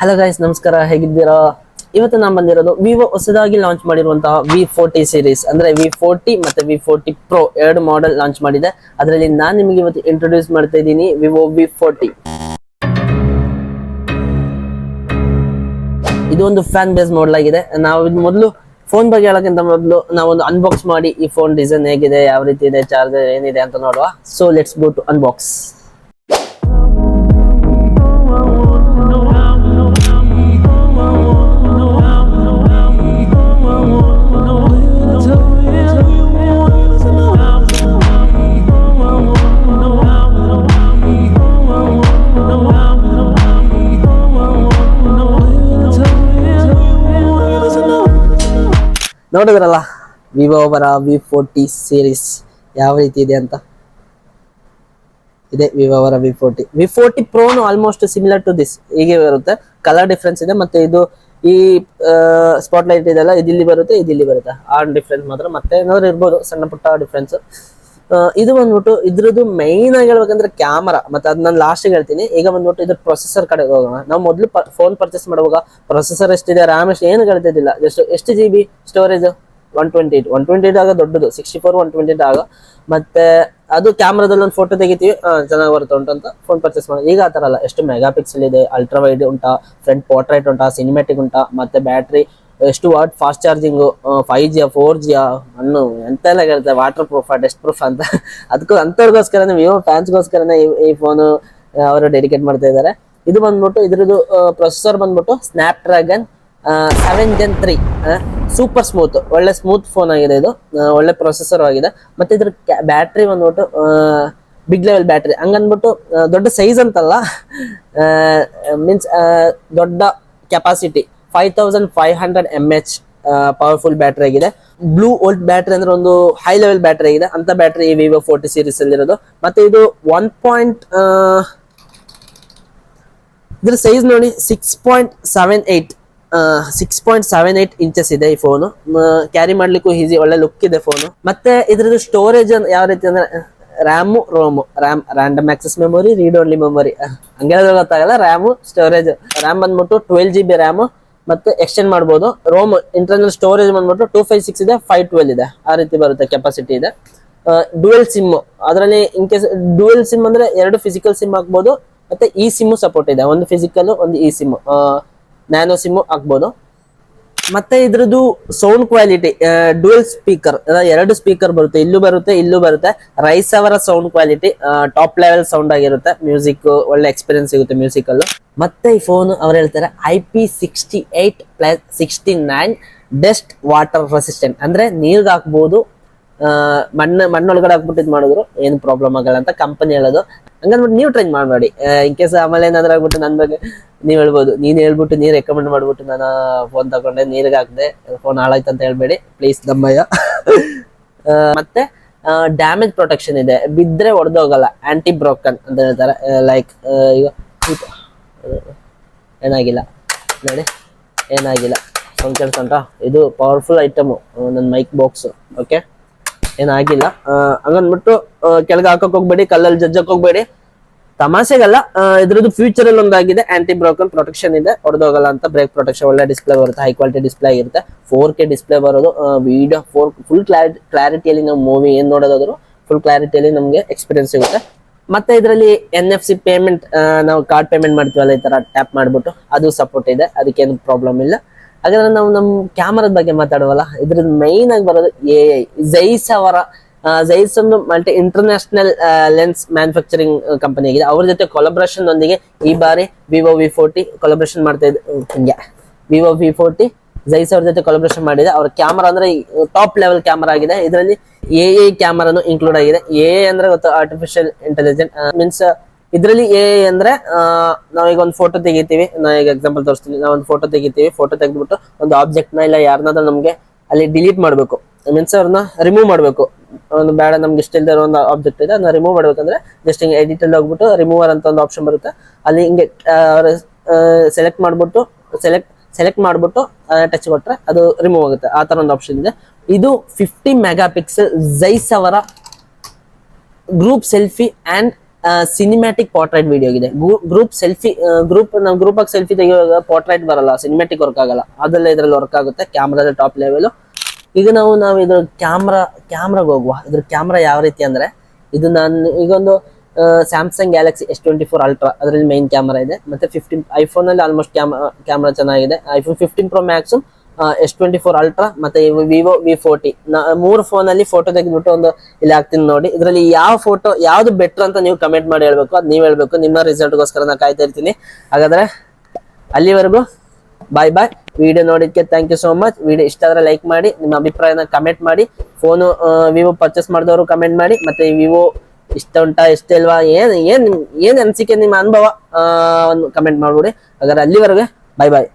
Hello guys ನಮಸ್ಕಾರ, ಹೇಗಿದ್ದೀರಾ? ಇವತ್ತು ನಾನು ಬಂದಿರೋದು ವಿವೋ ಹೊಸದಾಗಿ ಲಾಂಚ್ ಮಾಡಿರುವಂತಹ ವಿ ಫೋರ್ಟಿ ಸೀರೀಸ್ ಅಂದ್ರೆ ವಿ ಫೋರ್ಟಿ ಮತ್ತೆ ವಿ ಫೋರ್ಟಿ ಪ್ರೋ ಎರಡು ಮಾಡೆಲ್ ಲಾಂಚ್ ಮಾಡಿದೆ. ಅದರಲ್ಲಿ ನಾನು ನಿಮಗೆ ಇವತ್ತು ಇಂಟ್ರೊಡ್ಯೂಸ್ ಮಾಡ್ತಾ ಇದ್ದೀನಿ ವಿವೋ ವಿ ಫೋರ್ಟಿ ಇದು ಒಂದು ಫ್ಯಾನ್ ಬೇಸ್ ಮಾಡೆಲ್ ಆಗಿದೆ. ನಾವು ಇದು ಮೊದಲು ಫೋನ್ ಬಗ್ಗೆ ಹೇಳೋಕ್ಕಿಂತ ಮೊದಲು ನಾವೊಂದು ಅನ್ಬಾಕ್ಸ್ ಮಾಡಿ ಈ ಫೋನ್ ಡಿಸೈನ್ ಹೇಗಿದೆ, ಯಾವ ರೀತಿ ಇದೆ ಚಾರ್ಜರ್ ಏನಿದೆ ಅಂತ ನೋಡುವ. So let's go to unbox ನೋಡಿದ್ರಲ್ಲ? ವಿವೋ ಬರ, ವಿ ಫೋರ್ಟಿ ಸೀರೀಸ್ ಯಾವ ರೀತಿ ಇದೆ ಅಂತ? ಇದೆ, ವಿವೋ ಅವರ V forty. V forty ಪ್ರೋನು almost similar to this ಹೀಗೆ ಬರುತ್ತೆ. ಕಲರ್ ಡಿಫ್ರೆನ್ಸ್ ಇದೆ ಮತ್ತೆ ಇದು ಈ ಸ್ಪಾಟ್ ಲೈಟ್ ಇದೆಲ್ಲ ಇದಿಲ್ಲಿ ಬರುತ್ತೆ ಇದಿಲ್ಲಿ ಬರುತ್ತೆ. ಆ ಡಿಫ್ರೆನ್ಸ್ ಮಾತ್ರ. ಮತ್ತೆ ಏನಾದ್ರು ಇರ್ಬೋದು, ಸಣ್ಣ ಪುಟ್ಟ ಡಿಫ್ರೆನ್ಸ್ ಇದು ಬಂದ್ಬಿಟ್ಟು ಇದ್ರದ್ದು ಮೈನ್ ಆಗಿ ಹೇಳ್ಬೇಕಂದ್ರೆ ಕ್ಯಾಮರಾ ಮತ್ತೆ ಅದ್ ನಾನು ಲಾಸ್ಟ್ ಹೇಳ್ತೀನಿ. ಈಗ ಬಂದ್ಬಿಟ್ಟು ಇದ್ರ ಪ್ರೊಸೆಸರ್ ಕಡೆ ಹೋಗೋಣ. ನಾವು ಮೊದಲು ಫೋನ್ ಪರ್ಚೇಸ್ ಮಾಡುವಾಗ ಪ್ರೊಸೆಸರ್ ಎಷ್ಟಿದೆ ರ್ಯಾಮ್ ಎಷ್ಟು, ಏನು ಹೇಳ್ತಿದ್ದಿಲ್ಲ ಜಸ್ಟ್ ಎಷ್ಟು G B storage one twenty eight one twenty eight ಆಗ ದೊಡ್ಡದು. Sixty four one twenty eight ಆಗ. ಮತ್ತೆ ಅದು ಕ್ಯಾಮ್ರಾದಲ್ಲಿ ಒಂದು ಫೋಟೋ ತೆಗಿತೀವಿ. ಚೆನ್ನಾಗಿ ಬರುತ್ತೆ ಉಂಟು ಅಂತ ಫೋನ್ ಪರ್ಚೇಸ್ ಮಾಡಿ, ಈಗ ಆ ಥರ ಅಲ್ಲ. ಎಷ್ಟು ಮೆಗಾ ಪಿಕ್ಸೆಲ್ ಇದೆ ಅಲ್ಟ್ರಾ ವೈಡ್ ಉಂಟಾ ಫ್ರಂಟ್ ಪೋರ್ಟ್ರೈಟ್ ಉಂಟಾ ಸಿನಿಮ್ಯಾಟಿಕ್ ಉಂಟಾ, ಮತ್ತೆ ಬ್ಯಾಟ್ರಿ ಎಷ್ಟು ವಾಟ್ ಫಾಸ್ಟ್ ಚಾರ್ಜಿಂಗು ಫೈವ್ ಜಿಯಾ ಫೋರ್ ಜಿಯಾ ಅನ್ನು ಎಂತೆಲ್ಲ ಕೇಳ್ತಾರೆ ವಾಟರ್ ಪ್ರೂಫ್ ಡಸ್ಟ್ ಪ್ರೂಫ್ ಅಂತ. ಅದಕ್ಕೂ ಅಂಥವ್ರಿಗೋಸ್ಕರನೇ ವಿವೋ ಫ್ಯಾನ್ಸ್ಗೋಸ್ಕರನೇ ಈ ಫೋನು ಅವರು ಡೆಡಿಕೇಟ್ ಮಾಡ್ತಾ ಇದ್ದಾರೆ. ಇದು ಬಂದ್ಬಿಟ್ಟು, ಇದ್ರದ್ದು ಪ್ರೊಸೆಸರ್ ಬಂದ್ಬಿಟ್ಟು Snapdragon seven gen three super smooth ಒಳ್ಳೆ ಸ್ಮೂತ್ ಫೋನ್ ಆಗಿದೆ ಇದು. ಒಳ್ಳೆ ಪ್ರೊಸೆಸರ್ ಆಗಿದೆ. ಮತ್ತೆ ಇದ್ರ ಬ್ಯಾಟ್ರಿ ಬಂದ್ಬಿಟ್ಟು ಬಿಗ್ ಲೆವೆಲ್ ಬ್ಯಾಟ್ರಿ ಹಂಗನ್ಬಿಟ್ಟು ದೊಡ್ಡ ಸೈಜ್ ಅಂತಲ್ಲ ಮೀನ್ಸ್ ದೊಡ್ಡ capacity five thousand five hundred M H powerful battery ಆಗಿದೆ. ಬ್ಲೂ ಓಲ್ಟ್ ಬ್ಯಾಟ್ರಿ ಅಂದ್ರೆ ಒಂದು ಹೈ ಲೆವೆಲ್ ಬ್ಯಾಟ್ರಿ ಆಗಿದೆ. ಅಂತ ಬ್ಯಾಟ್ರಿ ಈ ವಿವೋ ಫೋರ್ಟಿ ಸೀರೀಸ್ ಅಲ್ಲಿ ಇರೋದು. ಮತ್ತೆ ಇದು ಒನ್ ಪಾಯಿಂಟ್ ಇದ್ರ ಸೈಜ್ ನೋಡಿ six point seven eight six point seven eight inches ಇದೆ ಈ ಫೋನು ಕ್ಯಾರಿ ಮಾಡ್ಲಿಕ್ಕೂ ಈಸಿ ಒಳ್ಳೆ ಲುಕ್ ಇದೆ ಫೋನು ಮತ್ತೆ ಇದ್ರದ್ದು ಸ್ಟೋರೇಜ್ ಯಾವ ರೀತಿ ಅಂದ್ರೆ RAM ROM RAM random access memory read only memory ಹಂಗೆ ಗೊತ್ತಾಗಲ್ಲ ರ್ಯಾಮು ಸ್ಟೋರೇಜ್ ರ್ಯಾಮ್ ಬಂದ್ಬಿಟ್ಟು ಟ್ವೆಲ್ ಜಿ ಬಿ ರ್ಯಾಮು ಮತ್ತೆ ಎಕ್ಸ್ಟೆಂಡ್ ಮಾಡಬಹುದು ರೋಮ್ ಇಂಟರ್ನಲ್ ಸ್ಟೋರೇಜ್ ಬಂದ್ಬಿಟ್ಟು ಟೂ ಫೈವ್ ಸಿಕ್ಸ್ ಇದೆ ಫೈವ್ ಟ್ವೆಲ್ ಇದೆ. ಆ ರೀತಿ ಬರುತ್ತೆ ಕೆಪಾಸಿಟಿ ಇದೆ. ಡುವೆಲ್ ಸಿಮ್ ಅದರಲ್ಲಿ ಇನ್ ಕೇಸ್ ಡುವೆಲ್ ಸಿಮ್ ಅಂದ್ರೆ ಎರಡು ಫಿಸಿಕಲ್ ಸಿಮ್ ಹಾಕ್ಬೋದು, ಮತ್ತೆ ಈ ಸಿಮ್ ಸಪೋರ್ಟ್ ಇದೆ. ಒಂದು ಫಿಸಿಕಲ್ ಒಂದು ಈ ಸಿಮ್ ನ್ಯಾನೋ ಸಿಮ್ ಹಾಕ್ಬೋದು. ಮತ್ತೆ ಇದ್ರದ್ದು ಸೌಂಡ್ ಕ್ವಾಲಿಟಿ ಡುವೆಲ್ ಸ್ಪೀಕರ್ ಎರಡು ಸ್ಪೀಕರ್ ಬರುತ್ತೆ. ಇಲ್ಲೂ ಬರುತ್ತೆ ಇಲ್ಲೂ ಬರುತ್ತೆ. ರೈಸ್ ಅವರ sound quality top level sound ಆಗಿರುತ್ತೆ. ಮ್ಯೂಸಿಕ್ ಒಳ್ಳೆ ಎಕ್ಸ್ಪೀರಿಯನ್ಸ್ ಸಿಗುತ್ತೆ ಮ್ಯೂಸಿಕ್ ಅಲ್ಲೂ. ಮತ್ತೆ ಈ ಫೋನ್ ಅವ್ರು ಹೇಳ್ತಾರೆ I P nine dust water resistant ಅಂದ್ರೆ ನೀರ್ಗೆ ಹಾಕ್ಬೋದು ಮಣ್ಣು, ಮಣ್ಣೊಳಗಡೆ ಹಾಕ್ಬಿಟ್ಟು ಇದು ಮಾಡಿದ್ರು, ಏನು ಪ್ರಾಬ್ಲಮ್ ಆಗಲ್ಲ ಅಂತ ಕಂಪನಿ ಹೇಳೋದು. ಹಂಗಂದ್ಬಿಟ್ಟು ನೀವು ಟ್ರೈ ಮಾಡಬೇಡಿ. ಇನ್ ಕೇಸ್ ಆಮೇಲೆ ಏನಾದ್ರೂ ಆಗ್ಬಿಟ್ಟು ನನ್ನ ಬಗ್ಗೆ ನೀವು ಹೇಳ್ಬೋದು, ನೀನು ಹೇಳ್ಬಿಟ್ಟು ನೀ ರೆಕಮೆಂಡ್ ಮಾಡ್ಬಿಟ್ಟು ನಾನು ಫೋನ್ ತಗೊಂಡೆ, ನೀರಿಗೆ ಹಾಕ್ದೆ ಫೋನ್ ಹಾಳಾಯ್ತು ಅಂತ ಹೇಳ್ಬೇಡಿ ಪ್ಲೀಸ್ ನಮ್ಮಯ್ಯ. ಮತ್ತೆ ಡ್ಯಾಮೇಜ್ ಪ್ರೊಟೆಕ್ಷನ್ ಇದೆ. ಬಿದ್ದರೆ ಒಡೆದೋಗಲ್ಲ ಆಂಟಿ ಬ್ರೋಕನ್ ಅಂತ ಹೇಳ್ತಾರೆ. ಲೈಕ್ ಈಗ ಏನಾಗಿಲ್ಲ. ನೋಡಿ, ಏನಾಗಿಲ್ಲ. ಸೌಂಡ್ ಕೇಳ್ಕೊಂಡ ಇದು ಪವರ್ಫುಲ್ ಐಟಮು ನನ್ನ ಮೈಕ್ ಬಾಕ್ಸ್ ಓಕೆ ಏನಾಗಿಲ್ಲ. ಹಂಗನ್ಬಿಟ್ಟು ಕೆಳಗೆ ಹಾಕೋಕೆ ಹೋಗ್ಬೇಡಿ ಕಲ್ಲಲ್ಲಿ ಜಜ್ಜಕ್ಕೆ ಹೋಗ್ಬೇಡಿ. ತಮಾಷೆಗಲ್ಲ ಇದ್ರದ್ದು ಫ್ಯೂಚರ್ ಅಲ್ಲಿ ಒಂದಾಗಿದೆ ಆಂಟಿ ಬ್ರೋಕನ್ ಪ್ರೊಟೆಕ್ಷನ್ ಇದೆ, ಹೊಡೆದೋಗಲ್ಲ ಅಂತ ಬ್ರೇಕ್ ಪ್ರೊಟೆಕ್ಷನ್ ಒಳ್ಳೆ ಡಿಸ್ಪ್ಲೇ ಬರುತ್ತೆ ಹೈ ಕ್ವಾಲಿಟಿ ಡಿಸ್ಪ್ಲೇ ಆಗಿರುತ್ತೆ. ಫೋರ್ ಕೆ ಡಿಸ್ಪ್ಲೇ ಬರೋದು ವಿಡಿಯೋ ಫೋರ್ ಫುಲ್ ಕ್ಲಾರಿಟಿ ಕ್ಲಾರಿಟಿಯಲ್ಲಿ ನಾವು ಮೂವಿ ಏನ್ ನೋಡೋದಾದ್ರು ಫುಲ್ ಕ್ಲಾರಿಟಿಯಲ್ಲಿ ನಮಗೆ ಎಕ್ಸ್ಪೀರಿಯನ್ಸ್ ಸಿಗುತ್ತೆ. ಮತ್ತೆ ಇದರಲ್ಲಿ ಎನ್ ಎಫ್ ಸಿ ಪೇಮೆಂಟ್ ನಾವು ಕಾರ್ಡ್ ಪೇಮೆಂಟ್ ಮಾಡ್ತೀವಲ್ಲ, ಈ ತರ ಟ್ಯಾಪ್ ಮಾಡ್ಬಿಟ್ಟು, ಅದು ಸಪೋರ್ಟ್ ಇದೆ, ಅದಕ್ಕೇನು ಪ್ರಾಬ್ಲಮ್ ಇಲ್ಲ. ಹಾಗಾದ್ರೆ ನಾವು ನಮ್ಮ ಕ್ಯಾಮರಾದ ಬಗ್ಗೆ ಮಾತಾಡುವಲ್ಲ, ಇದ್ರದ್ದು ಮೈನ್ ಆಗಿ ಬರೋದು ಎ ಐ ಜೈಸ್ ಅವರ ಜೈಸ್ ಒಂದು multi international lens manufacturing company ಆಗಿದೆ. ಅವ್ರ ಜೊತೆ ಕೊಲಬ್ರೇಷನ್ ಒಂದಿಗೆ ಈ ಬಾರಿ ವಿವೋ ವಿ ಫೋರ್ಟಿ ಕೊಲಬ್ರೇಷನ್ ಮಾಡ್ತಾ ಇದ್ದೆ ವಿವೋ ವಿ ಫೋರ್ಟಿ ಜೈಸ್ ಅವ್ರ ಜೊತೆ ಕೊಲಬ್ರೇಷನ್ ಮಾಡಿದೆ. ಅವ್ರ ಕ್ಯಾಮರಾ ಅಂದ್ರೆ ಟಾಪ್ ಲೆವೆಲ್ ಕ್ಯಾಮರಾ ಆಗಿದೆ. ಇದರಲ್ಲಿ ಎ ಎ ಕ್ಯಾಮರಾನು ಇನ್ಕ್ಲೂಡ್ ಆಗಿದೆ. ಎ ಅಂದ್ರೆ ಗೊತ್ತು ಆರ್ಟಿಫಿಷಿಯಲ್ ಇಂಟೆಲಿಜೆಂಟ್ ಮೀನ್ಸ್ ಇದರಲ್ಲಿ ಎ ಅಂದ್ರೆ ನಾವೀಗ ಒಂದು ಫೋಟೋ ತೆಗಿತೀವಿ. ನಾ ಈಗ ಎಕ್ಸಾಂಪಲ್ ತೋರಿಸ್ತೀನಿ. ನಾವೊಂದು ಫೋಟೋ ತೆಗಿತೀವಿ. ಫೋಟೋ ತೆಗೆದ್ಬಿಟ್ಟು ಒಂದು ಆಬ್ಜೆಕ್ಟ್ನ ಇಲ್ಲ ಯಾರನ್ನಾದ್ರೂ ನಮಗೆ ಅಲ್ಲಿ ಡಿಲೀಟ್ ಮಾಡಬೇಕು. ಮೀನ್ಸ್ ಅವ್ರನ್ನ ರಿಮೂವ್ ಮಾಡಬೇಕು. ಒಂದು ಬೇಡ, ನಮ್ಗೆ ಇಷ್ಟ ಇಲ್ದಿರೋ ಒಂದು ಆಬ್ಜೆಕ್ಟ್ ಇದೆ, ಅದನ್ನ ರಿಮೂವ್ ಮಾಡ್ಬೇಕಂದ್ರೆ ಜಸ್ಟ್ ಹಿಂಗೆ ಎಡಿಟ್ ಅಲ್ಲಿ ಹೋಗ್ಬಿಟ್ಟು ರಿಮೂವರ್ ಅಂತ ಒಂದು ಆಪ್ಷನ್ ಬರುತ್ತೆ. ಅಲ್ಲಿ ಹಿಂಗೆ ಸೆಲೆಕ್ಟ್ ಮಾಡ್ಬಿಟ್ಟು ಸೆಲೆಕ್ಟ್ ಸೆಲೆಕ್ಟ್ ಮಾಡ್ಬಿಟ್ಟು ಟಚ್ ಕೊಟ್ಟರೆ ಅದು ರಿಮೂವ್ ಆಗುತ್ತೆ. ಆ ಥರ ಒಂದು ಆಪ್ಷನ್ ಇದೆ. ಇದು ಫಿಫ್ಟಿ ಮೆಗಾ ಪಿಕ್ಸೆಲ್ ಜೈಸ್ ಅವರ group selfie and cinematic portrait video ಇದೆ ಗ್ರೂಪ್ ಸೆಲ್ಫಿ ಗ್ರೂಪ್ ನಾವು ಗ್ರೂಪ್ ಆಗಿ ಸೆಲ್ಫಿ ತೆಗೆಯುವಾಗ ಪೋರ್ಟ್ರೈಟ್ ಬರಲ್ಲ ಸಿನಿಮ್ಯಾಟಿಕ್ ವರ್ಕ್ ಆಗಲ್ಲ. ಅದೆಲ್ಲ ಇದ್ರಲ್ಲಿ ವರ್ಕ್ ಆಗುತ್ತೆ ಕ್ಯಾಮ್ರಾದ ಟಾಪ್ ಲೆವೆಲ್ ಈಗ ನಾವು ನಾವು ಇದ್ರ ಕ್ಯಾಮ್ರಾ ಕ್ಯಾಮ್ರಾಗ ಹೋಗುವ. ಇದ್ರ ಕ್ಯಾಮ್ರಾ ಯಾವ ರೀತಿ ಅಂದ್ರೆ, ಇದು ನಾನು, ಈಗೊಂದು Samsung Galaxy S twenty four ultra ಅದರಲ್ಲಿ ಮೈನ್ ಕ್ಯಾಮ್ರಾ ಇದೆ. ಮತ್ತೆ ಫಿಫ್ಟೀನ್ ಐಫೋನ್ ಅಲ್ಲಿ ಆಲ್ಮೋಸ್ಟ್ ಕ್ಯಾಮ್ರಾ ಕ್ಯಾಮ್ರಾ ಚೆನ್ನಾಗಿದೆ. IPhone fifteen pro max S twenty four ultra ಮತ್ತೆ ವಿವೋ ವಿ ಫೋರ್ಟಿ ಮೂರು ಫೋನ್ ಅಲ್ಲಿ ಫೋಟೋ ತೆಗೆದ್ಬಿಟ್ಟು ಒಂದು ಇಲ್ಲಿ ಹಾಕ್ತೀನಿ ನೋಡಿ. ಇದರಲ್ಲಿ ಯಾವ ಫೋಟೋ ಯಾವ್ದು ಬೆಟರ್ ಅಂತ ನೀವು ಕಮೆಂಟ್ ಮಾಡಿ ಹೇಳ್ಬೇಕು, ಅದು ನೀವು ಹೇಳ್ಬೇಕು. ನಿಮ್ಮ ರಿಸಲ್ಟ್ಗೋಸ್ಕರ ನಾನು ಕಾಯ್ತಾ ಇರ್ತೀನಿ. ಹಾಗಾದ್ರೆ ಅಲ್ಲಿವರೆಗೂ bye bye video ನೋಡಿದ್ಕೆ thank you so much video ಇಷ್ಟ ಆದ್ರೆ ಲೈಕ್ ಮಾಡಿ, ನಿಮ್ಮ ಅಭಿಪ್ರಾಯನ ಕಮೆಂಟ್ ಮಾಡಿ ಫೋನು ವಿವೋ ಪರ್ಚೇಸ್ ಮಾಡಿದವರು ಕಮೆಂಟ್ ಮಾಡಿ, ಮತ್ತೆ ವಿವೋ ಇಷ್ಟ ಉಂಟಾ, ಇಷ್ಟ ಇಲ್ವಾ, ಏನು ಏನು, ಏನ್ ಅನ್ಸಿಕೆ ನಿಮ್ಮ ಅನುಭವ ಒಂದು ಕಮೆಂಟ್ ಮಾಡ್ಬಿಡಿ. ಹಾಗಾದ್ರೆ ಅಲ್ಲಿವರೆಗೆ ಬಾಯ್ ಬಾಯ್.